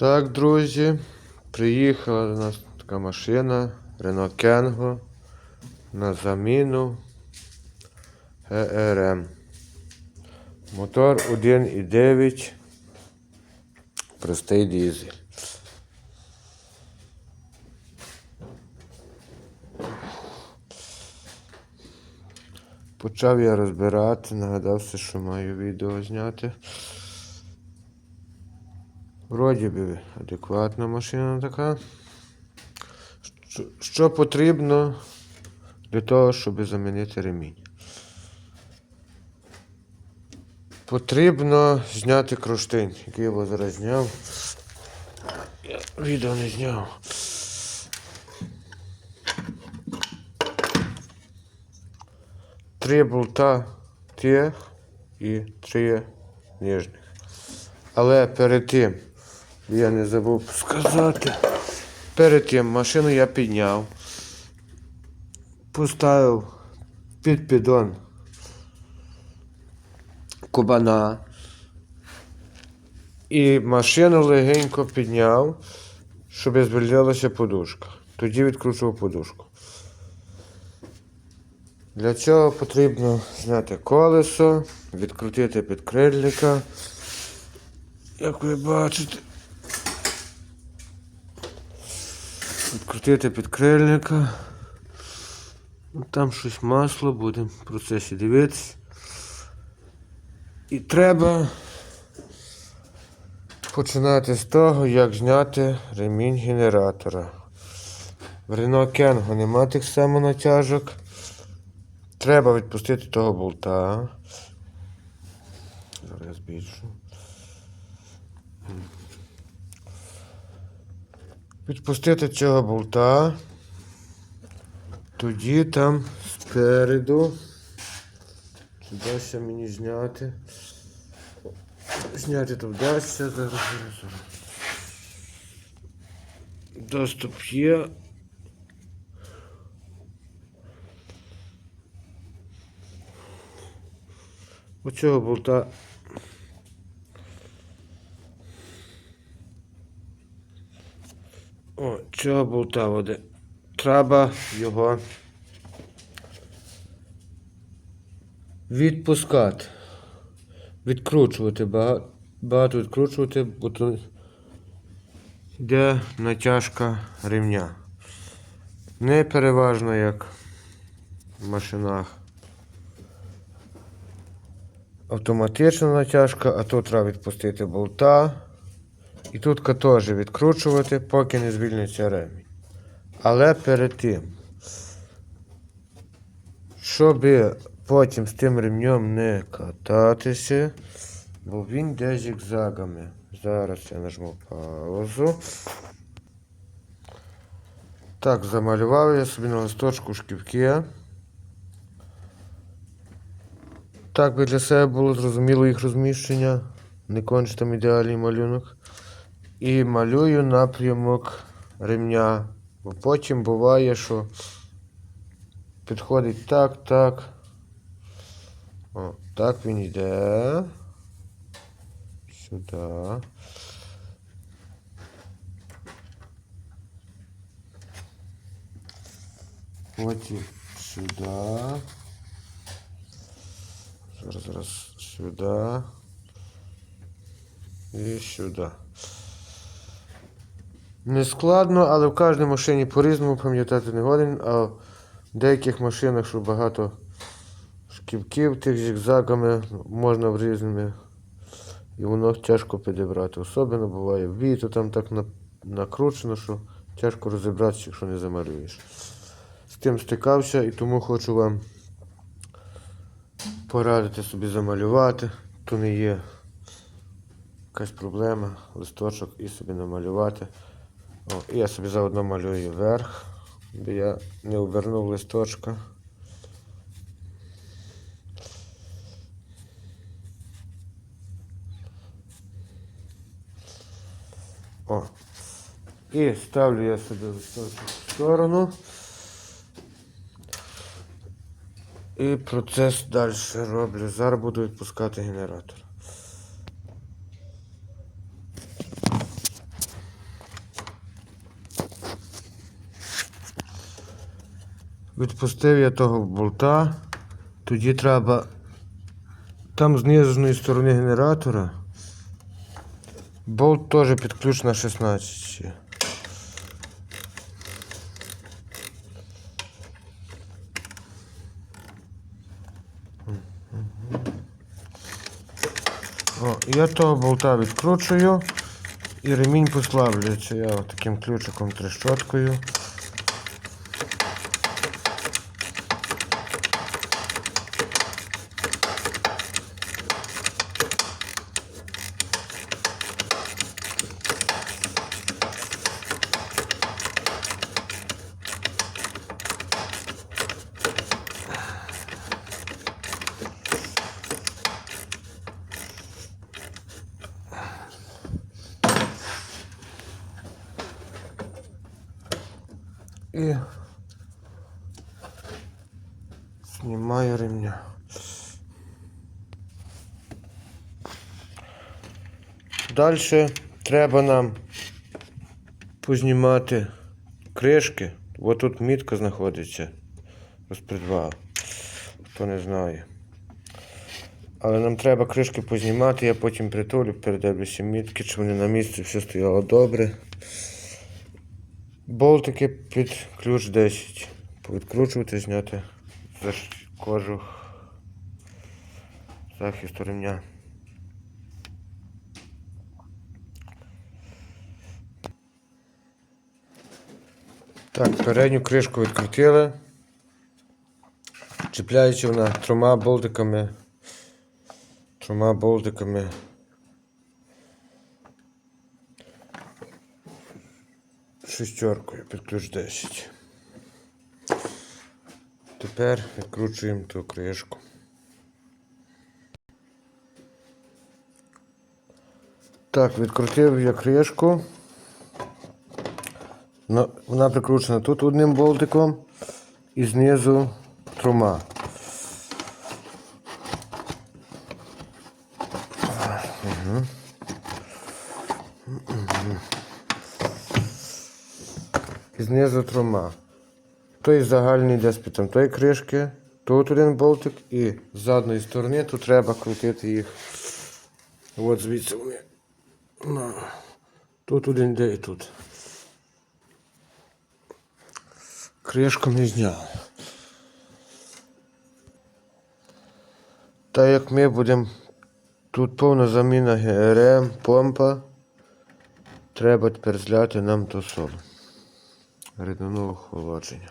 Так, друзі, приїхала до нас така машина Renault Kengo на заміну ГРМ. Мотор 1,9, простий дизель. Почав я розбирати, нагадався, що маю відео зняти. Вроді би адекватна машина така. Що, що потрібно для того, щоб замінити ремінь? Потрібно зняти кронштейн, який я зараз зняв. Я відео не зняв. Три болта тих і три нижніх. Але перед тим, я не забув сказати, перед тим машину я підняв, поставив під піддон кубана і машину легенько підняв, щоб звільнилася подушка. Тоді відкручував подушку. Для цього потрібно зняти колесо, відкрутити підкрильника. Як ви бачите. Відкрутити підкрильника. Там щось масло, будемо в процесі дивитися. І треба починати з того, як зняти ремінь генератора. В Renault Kengo нема тих самонатяжок. Треба відпустити того болта. Зараз я Відпустити цього болта. Тоді там спереду. Чи вдасться мені зняти? Зняти то вдасться. Зараз, зараз. Доступ є. Оцього болта. О, цього болта води. Треба його відпускати. Відкручувати, багато, відкручувати, бо то йде натяжка ремня. Не переважно як в машинах. Автоматична натяжка, а тут треба відпустити болта. І тут теж відкручувати, поки не звільниться ремінь. Але перед тим, щоб потім з тим ремнем не кататися, бо він йде зігзагами. Зараз я нажму паузу. Так, замалював я собі на листочку шківки. Так би для себе було зрозуміло їх розміщення. Не конче там ідеальний малюнок. І малюю напрямок ремня. Бо потім буває, що підходить так, так. О, так він йде. Сюди. Потім сюди. Зараз, зараз сюди. І сюди. Не складно, але в кожній машині по-різному пам'ятати не годен, а в деяких машинах, що багато шківків тих зігзагами можна в різними. І воно тяжко підібрати. Особливо буває в бій, то там так накручено, що тяжко розібратися, якщо не замалюєш. З тим стикався і тому хочу вам порадити собі замалювати. То не є якась проблема, листочок і собі намалювати. О, і я собі заодно малюю верх, бо я не обернув листочка. О. І ставлю я собі листочок в сторону. І процес далі роблю. Зараз буду відпускати генератор. Відпустив я того болта. Тоді треба там з нижньої сторони генератора. Болт теж під ключ на 16. О, я того болта відкручую і ремінь послаблюється. Я таким ключиком трещоткою. І знімаю ремня. Далі треба нам познімати кришки. Ось тут мітка знаходиться. Розпредвал. Хто не знає. Але нам треба кришки познімати, я потім притулю, передивлюся мітки, чи вони на місці, все стояло добре. Болтики під ключ 10. Повідкручувати, зняти кожух захисту ремня. Так, передню кришку відкрутили. Чіпляючи вона трьома болтиками. Трьома болтиками. Шестеркою під ключ 10. Тепер відкручуємо ту кришку. Так, відкрутив я кришку. Ну, Вона прикручена тут одним болтиком і знизу трьома. Мгм. Знизу трьома. Той загальний питом тої кришки, тут один болтик і з задної сторони тут треба крутити їх. От звідси вони. На. Тут один йде і тут. Кришку ми зняли. Так як ми будемо тут повна заміна ГРМ, помпа, треба тепер зляти нам то соло. Рідного охолодження.